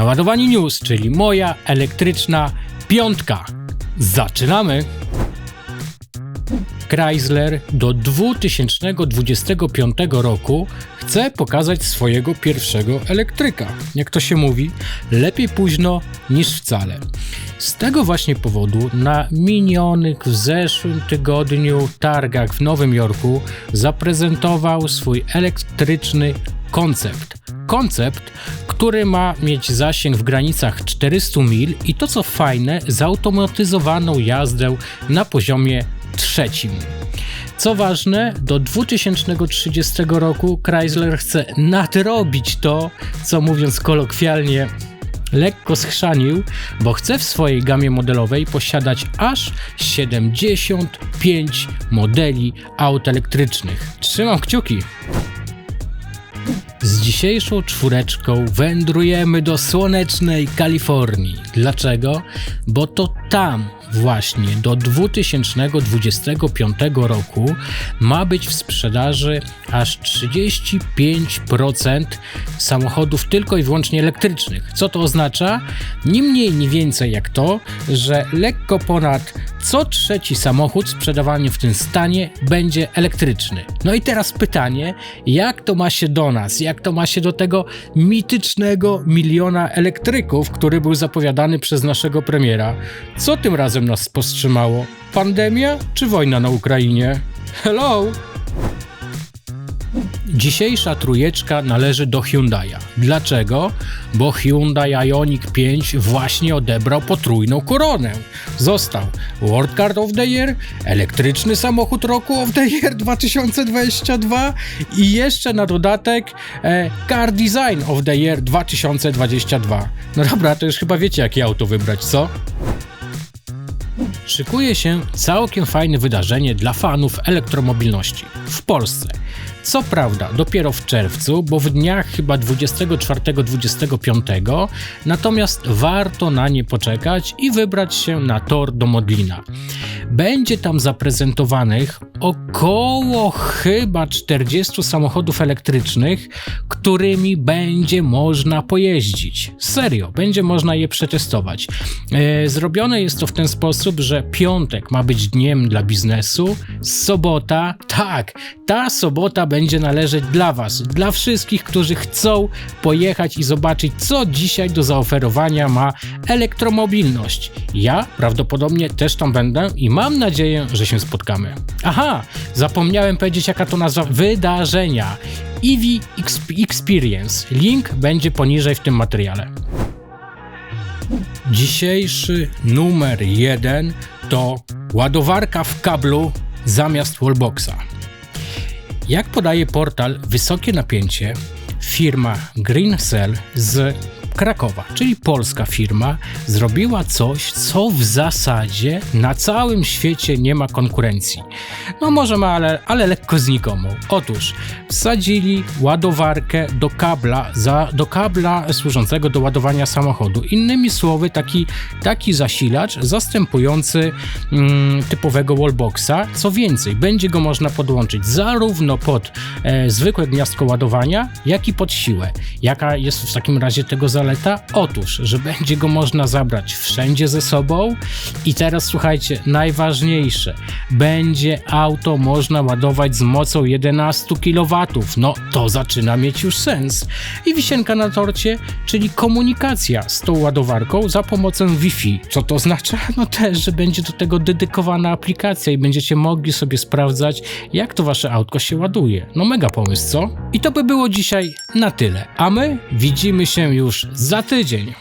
Naładowani News, czyli moja elektryczna piątka. Zaczynamy! Chrysler do 2025 roku chce pokazać swojego pierwszego elektryka. Jak to się mówi, lepiej późno niż wcale. Z tego właśnie powodu na minionych w zeszłym tygodniu targach w Nowym Jorku zaprezentował swój elektryczny koncept. Koncept, który ma mieć zasięg w granicach 400 mil i to co fajne, zautomatyzowaną jazdę na poziomie trzecim. Co ważne, do 2030 roku Chrysler chce nadrobić to, co mówiąc kolokwialnie, lekko schrzanił, bo chce w swojej gamie modelowej posiadać aż 75 modeli aut elektrycznych. Trzymam kciuki! Dzisiejszą czwóreczką wędrujemy do słonecznej Kalifornii. Dlaczego? Bo to tam właśnie do 2025 roku ma być w sprzedaży aż 35% samochodów tylko i wyłącznie elektrycznych. Co to oznacza? Ni mniej, ni więcej jak to, że lekko ponad co trzeci samochód sprzedawany w tym stanie będzie elektryczny. No i teraz pytanie, jak to ma się do nas? Jak to ma się do tego mitycznego miliona elektryków, który był zapowiadany przez naszego premiera? Co tym razem nas powstrzymało? Pandemia czy wojna na Ukrainie? Hello! Dzisiejsza trójeczka należy do Hyundai'a. Dlaczego? Bo Hyundai Ioniq 5 właśnie odebrał potrójną koronę. Został World Card of the Year, elektryczny samochód roku of the Year 2022 i jeszcze na dodatek e, Car Design of the Year 2022. No dobra, to już chyba wiecie jakie auto wybrać, co? Szykuje się całkiem fajne wydarzenie dla fanów elektromobilności w Polsce. Co prawda, dopiero w czerwcu, bo w dniach chyba 24-25, natomiast warto na nie poczekać i wybrać się na tor do Modlina. Będzie tam zaprezentowanych około chyba 40 samochodów elektrycznych, którymi będzie można pojeździć. Serio, będzie można je przetestować. E, zrobione jest to w ten sposób, że piątek ma być dniem dla biznesu, sobota, tak, ta sobota będzie należeć dla Was, dla wszystkich, którzy chcą pojechać i zobaczyć, co dzisiaj do zaoferowania ma elektromobilność. Ja prawdopodobnie też tam będę i mam nadzieję, że się spotkamy. Aha, zapomniałem powiedzieć, jaka to nazwa wydarzenia. EV Experience. Link będzie poniżej w tym materiale. Dzisiejszy numer jeden to ładowarka w kablu zamiast wallboxa. Jak podaje portal Wysokie Napięcie, firma GreenCell z Krakowa, czyli polska firma, zrobiła coś, co w zasadzie na całym świecie nie ma konkurencji. No może ma, ale, ale lekko znikomą. Otóż wsadzili ładowarkę do kabla, za, do kabla służącego do ładowania samochodu. Innymi słowy, taki, taki zasilacz zastępujący mm, typowego wallboxa. Co więcej, będzie go można podłączyć zarówno pod e, zwykłe gniazdko ładowania, jak i pod siłę. Jaka jest w takim razie tego zaleta? Zaleta? Otóż, że będzie go można zabrać wszędzie ze sobą i teraz słuchajcie, najważniejsze, będzie auto można ładować z mocą 11 kW. No to zaczyna mieć już sens. I wisienka na torcie, czyli komunikacja z tą ładowarką za pomocą Wi-Fi. Co to oznacza? No też, że będzie do tego dedykowana aplikacja i będziecie mogli sobie sprawdzać, jak to wasze autko się ładuje. No mega pomysł, co? I to by było dzisiaj na tyle. A my widzimy się już za tydzień.